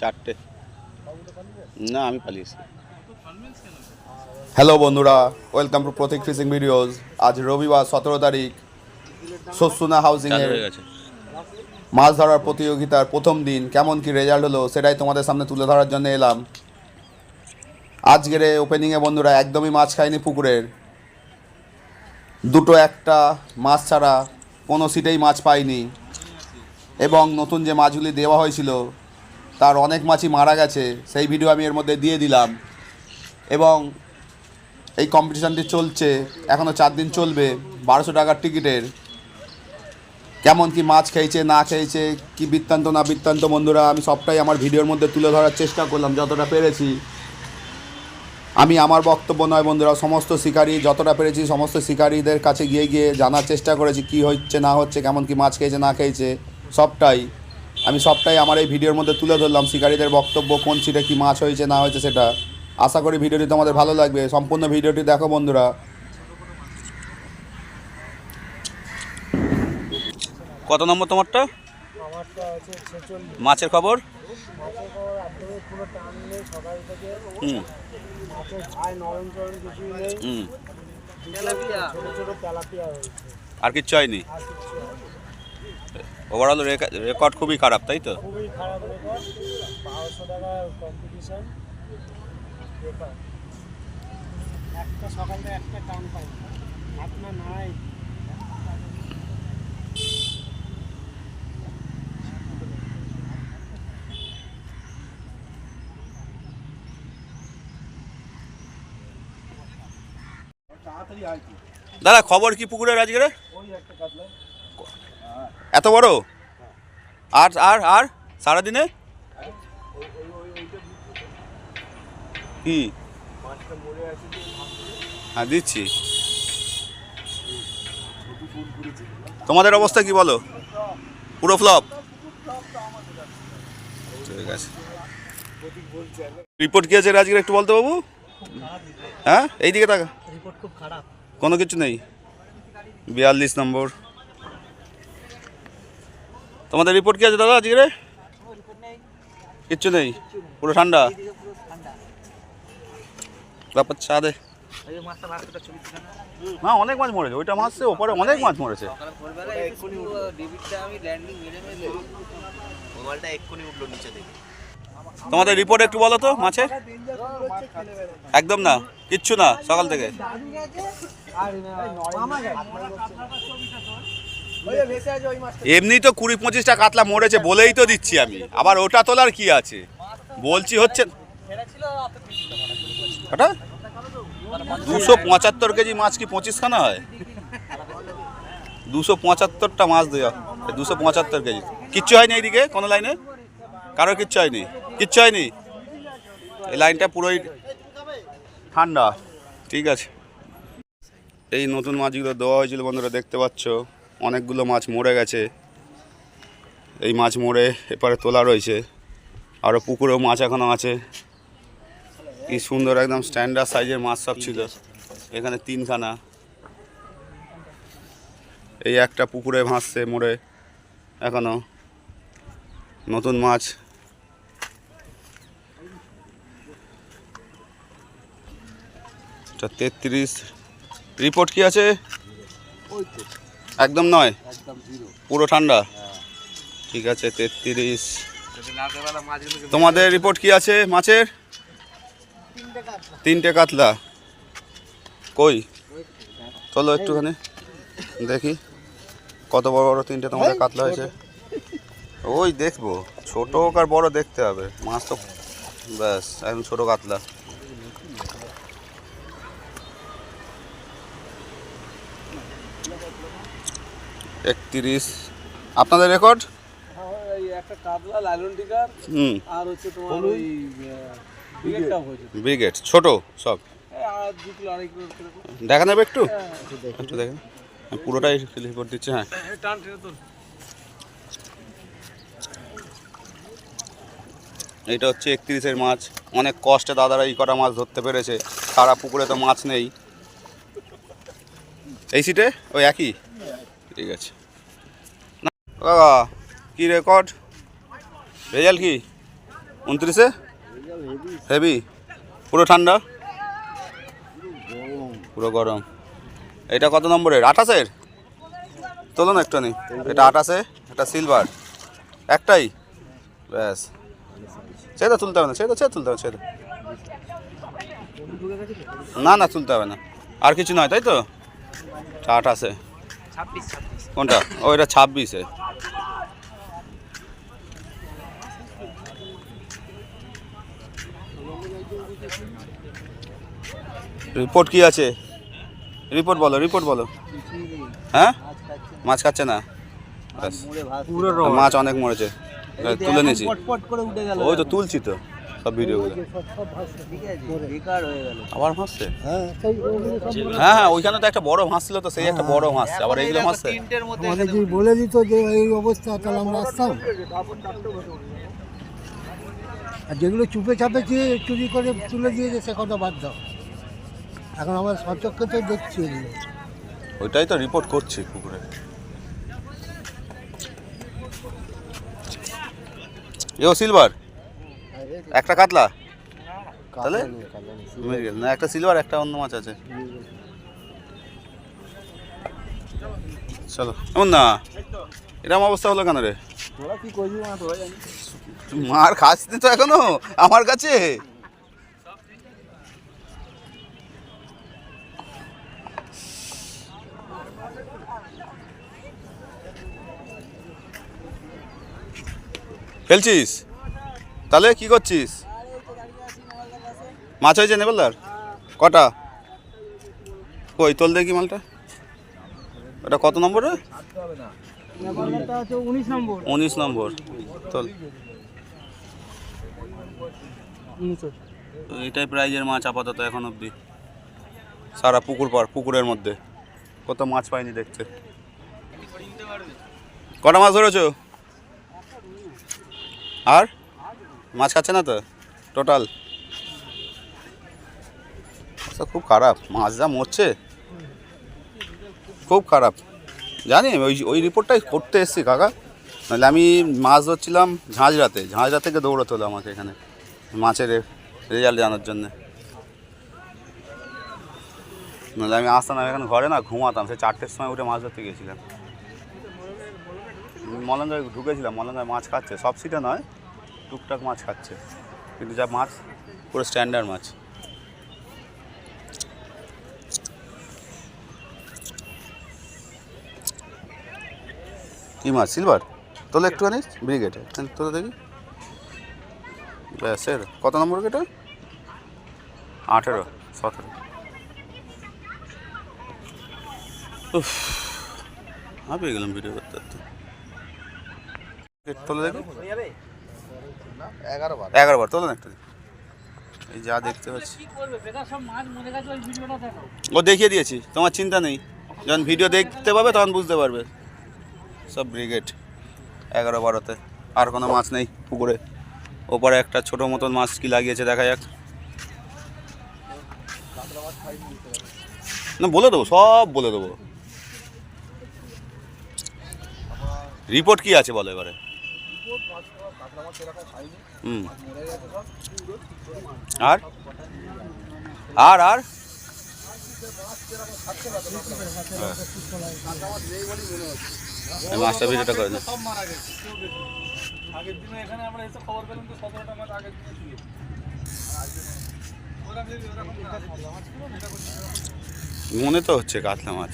চারটে। না আমি পালিয়েছি। হ্যালো বন্ধুরা। Welcome to Pratik fishing videos আজ রবিবার সতেরো তারিখ। হাউসিং চালু এর মাছ ধরার প্রতিযোগিতার প্রথম দিন। কেমন কি রেজাল্ট হলো সেটাই তোমাদের সামনে তুলে ধরার জন্য এলাম। আজকের ওপেনিংয়ে বন্ধুরা একদমই মাছ খায়নি পুকুরের। দুটো একটা মাছ ছাড়া কোনো সিটেই মাছ পাইনি। এবং নতুন যে মাছগুলি দেওয়া হয়েছিল তার অনেক মাছই মারা গেছে, সেই ভিডিও আমি এর মধ্যে দিয়ে দিলাম। এবং এই কম্পিটিশানটি চলছে এখনও চার দিন চলবে, বারোশো টাকার টিকিটের। কেমন কি মাছ খেয়েছে, না খেয়েছে, কি বৃত্তান্ত, না বৃত্তান্ত, বন্ধুরা, আমি সবটাই আমার ভিডিওর মধ্যে তুলে ধরার চেষ্টা করলাম, যতটা পেরেছি। আমি আমার বক্তব্য নয়, বন্ধুরা, সমস্ত শিকারী, যতটা পেরেছি, সমস্ত শিকারীদের কাছে গিয়ে গিয়ে জানার চেষ্টা করেছি, কি হচ্ছে, না হচ্ছে, কেমন কি মাছ খেয়েছে, না খেয়েছে, সবটাই। আমি সবটাই আমার এই ভিডিওর মধ্যে তুলে ধরলাম শিকারীদের বক্তব্য কোন সিটে কি মাছ হয়েছে না হয়েছে সেটা। আশা করি ভিডিওটি তোমাদের ভালো লাগবে। সম্পূর্ণ ভিডিওটি দেখো বন্ধুরা। কত নম্বর তোমারটা? মাছের খবর? হুম। আর কিচ্ছু আর কিছু হয়নি। ওভারঅল রেকর্ড খুবই খারাপ তাই তো? খুবই খারাপ রেকর্ড বারোশো টাকার কম্পিটিশন বেকার একটা সকাল একটা টান পাই। আপনার নাই। দাদা খবর কি পুকুরের আজকে? ওই একটা কাতলা এত বড়? আর আর আর? সারাদিনে? কি? হ্যাঁ দিচ্ছি। তোমাদের অবস্থা কি বলো? পুরো ফ্লপ? ঠিক আছে। রিপোর্ট কি আছে আজকে একটু বলতে বাবু? হ্যাঁ এইদিকে টাকা রিপোর্ট খুব খারাপ। কোনো কিছু নেই। বিয়াল্লিশ নম্বর। তোমাদের রিপোর্ট কি আছে দাদা আজকে কিচ্ছু নেই? পুরো ঠান্ডা? ব্যাপার ছাদে। হ্যাঁ অনেক মাছ মরেছে। ওইটা মাছছে ওপরে অনেক মাছ মরেছে। তোমাদের রিপোর্ট একটু বলো তো মাছের একদম না, কিচ্ছু না, সকাল থেকে। এমনি তো কুড়ি পঁচিশটা কাতলা মরেছে বলেই তো দিচ্ছি আমি। আবার ওটা তোলার কি আছে? বলছি হচ্ছে ওটা? দুশো পঁচাত্তর কেজি মাছ কি পঁচিশখানা হয়? দুশো পঁচাত্তরটা মাছ দেওয়া দুশো পঁচাত্তর কেজি। কিচ্ছু হয়নি এইদিকে কোনো লাইনে? কারও কিচ্ছু হয়নি? কিচ্ছু হয়নি? এই লাইনটা পুরোই ঠান্ডা। ঠিক আছে। এই নতুন মাছগুলো দেওয়া হয়েছিল বন্ধুরা, দেখতে পাচ্ছ? অনেকগুলো মাছ মরে গেছে। এই মাছ মরে এপারে তোলা রয়েছে। আরও পুকুরেও মাছ এখনও আছে। কি সুন্দর একদম স্ট্যান্ডার্ড সাইজের মাছ সব ছিল। এখানে তিনখানা। এই একটা পুকুরে ভাসছে মরে এখনও নতুন মাছ। তেত্রিশ। রিপোর্ট কি আছে? একদম নয়? পুরো ঠান্ডা? ঠিক আছে তেত্রিশ। তোমাদের রিপোর্ট কি আছে মাছের? তিনটে কাতলা। কই? চলো একটুখানি দেখি। কত বড় বড় তিনটে তোমাদের কাতলা হয়েছে? ওই দেখব। ছোট আর বড় দেখতে হবে। মাছ তো ব্যাস একদম ছোটো কাতলা একত্রিশ আপনাদের রেকর্ড এই একটা কাতলা লালন টিকার হুম আর হচ্ছে তোমার ওই আপনাদের রেকর্ড ব্রিগেড ছোট সব। দেখা নেবে একটু? একটু দেখেন। পুরোটাই রিপোর্ট দিচ্ছি হ্যাঁ। টেনে তোর এইটা হচ্ছে একত্রিশের মাছ। অনেক কষ্টে দাদারা এই কটা মাছ ধরতে পেরেছে। সারা পুকুরে তো মাছ নেই। এই সিটে ওই একই? ঠিক আছে। কী রেকর্ড রেজাল্ট কি? উনত্রিশে? হেভি পুরো ঠান্ডা? পুরো গরম। এটা কত নম্বরের? আঠাশের? তোলো না একটুখানি। এটা আঠাশে, এটা সিলভার একটাই? ব্যাস। সে তো তুলতে হবে না। সে তো সে তুলতে হবে সে তো না না, তুলতে হবে না। আর কিছু নয়, তাই তো? আঠাশে। কোনটা? ও এটা ছাব্বিশে। রিপোর্ট কি আছে? রিপোর্ট বলো রিপোর্ট বলো। হ্যাঁ? মাছ খাচ্ছে না? ব্যাস। মাছ অনেক মরেছে। তুলে নিয়েছি। ওই তো তুলছি তো। সব ভিডিওগুলো ঠিক আছে বেকার হয়ে গেল। আবার ভাসছে? হ্যাঁ হ্যাঁ হ্যাঁ ওইখানে তো একটা বড় ভাস ছিল তো সেই একটা বড় ভাসছে আবার এইগুলো ভাসছে আমাদের যদি বলে দিত যে এই অবস্থা তাহলে আমরা আসতাম? আর যেগুলো চুপে চাপে দিয়ে চুরি করে তুলে দিয়েছে সে কথা বাদ দাও। এখন আমার সচক্ষে তো দেখছি এগুলো। ওইটাই তো রিপোর্ট করছি পুকুরে। এও সিলভার একটা কাতলা? তাহলে? মৃগেল। না একটা সিলভার একটা অন্য মাছ আছে। চলো। এমন না এরকম অবস্থা হলো কেন রে? মার খাসনি তো এখনও আমার কাছে? খেলছিস তাহলে কি করছিস? মাছ হয়েছে নেবলদার কটা? কই, তোল দেখি মালটা। ওটা কত নম্বরে নম্বর উনিশ নম্বর। তোল। এটাই প্রাইজের মাছ আপাতত এখন অবধি সারা পুকুর পার, পুকুরের মধ্যে। কত মাছ পাইনি দেখতে। কটা মাছ ধরেছো? আর? মাছ খাচ্ছে না তো? টোটাল খুব খারাপ। মাছ যা মরছে। খুব খারাপ। জানি, ওই ওই রিপোর্টটাই করতে এসেছি, কাকা। নাহলে আমি মাছ ধরছিলাম ঝাঁঝরাতে। ঝাঁঝরা থেকে দৌড়াতে হলো আমাকে এখানে, মাছের রেজাল্ট জানার জন্যে। নাহলে আমি আসতাম এখানে ঘরে না, ঘুমাতাম। সে চারটের সময় উঠে মাছ ধরতে গিয়েছিলাম। মলঙ্গায় ঢুকেছিলাম মলঙ্গায় মাছ খাচ্ছে। সব সিটে নয়। টুকটাক মাছ খাচ্ছে। কিন্তু যা মাছ পুরো স্ট্যান্ডার্ড মাছ। কি মাছ সিলভার তোলে একটুখানি ব্রিগেড তোলে দেখি। ব্যাস এর। কত নম্বর কেটে আঠেরো সতেরো। উফ হাঁপিয়ে গেলাম ভিডিও করতে তোলে দেখি। এগারো বার। তোলেন একটা এই যা দেখতে পাচ্ছি। ও দেখিয়ে দিয়েছি তোমার চিন্তা নেই। যখন ভিডিও দেখতে পাবে তখন বুঝতে পারবে। সব ব্রিগেড এগারো বারোতে। আর কোনো মাছ নেই পুকুরে। ওপরে একটা ছোট মতন মাছ কি লাগিয়েছে দেখা যাক। না বলে দেবো সব বলে দেবো। রিপোর্ট কি আছে বলো এবারে? আর? আর আর? মাছটা ভিডিওটা করে আগের দিনে এখানে আমরা এসে খবর পেলাম তো মনে তো হচ্ছে কাতলা মাছ।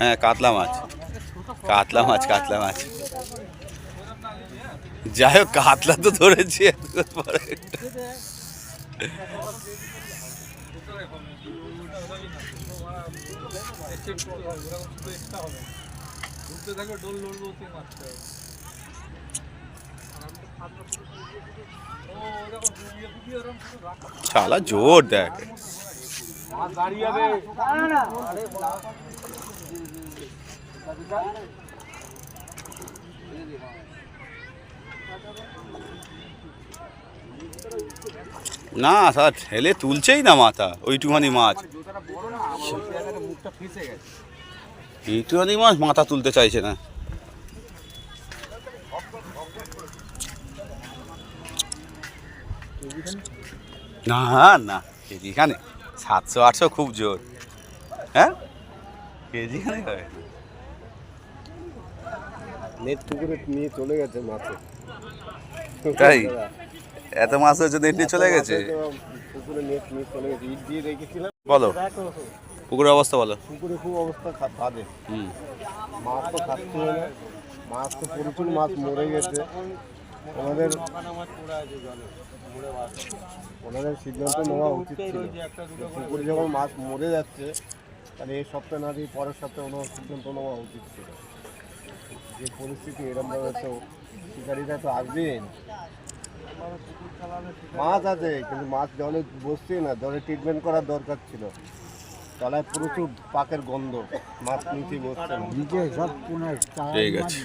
হ্যাঁ কাতলা মাছ। কাতলা মাছ কাতলা মাছ। যাই হোক কাতলা তো ধরেছি পরে শালা জোর দেখ। দাঁড়িয়ে না স্যার ঠেলে তুলছেই না মাথা, ওইটুখানি মাছ। এইটুখানি মাছ মাথা তুলতে চাইছে না। না না, কেজিখানে সাতশো, আটশো খুব জোর। হ্যাঁ? কেজিখানে হয় নেট পুকুরে নিয়ে চলে গেছে মাছে তাই? এত মাছ হয়েছে দেখতে চলে গেছে? পুকুরে নেট নিয়ে চলে গেছে। ইট দিয়ে রেখেছিলাম। বলো। পুকুরের অবস্থা বলো। পুকুরে খুব অবস্থা বাজে। হুম। মাছ তো খাচ্ছে না। মাছ তো প্রচুর মাছ মরে গেছে। ওনাদের ওনাদের সিদ্ধান্ত নেওয়া উচিত ছিল। পুকুরে যখন মাছ মরে যাচ্ছে তাহলে এই সপ্তাহে না দিয়ে পরের সপ্তাহে ওনার সিদ্ধান্ত নেওয়া উচিত ছিল। যে পরিস্থিতি এরকমভাবে তো শিকারীরা তো আসবেন মাছ আছে কিন্তু মাছ জলে বসছে না জলে ট্রিটমেন্ট করার দরকার ছিল। তলায় প্রচুর পাকের গন্ধ মাছ নিচে বসছে না। ঠিক আছে।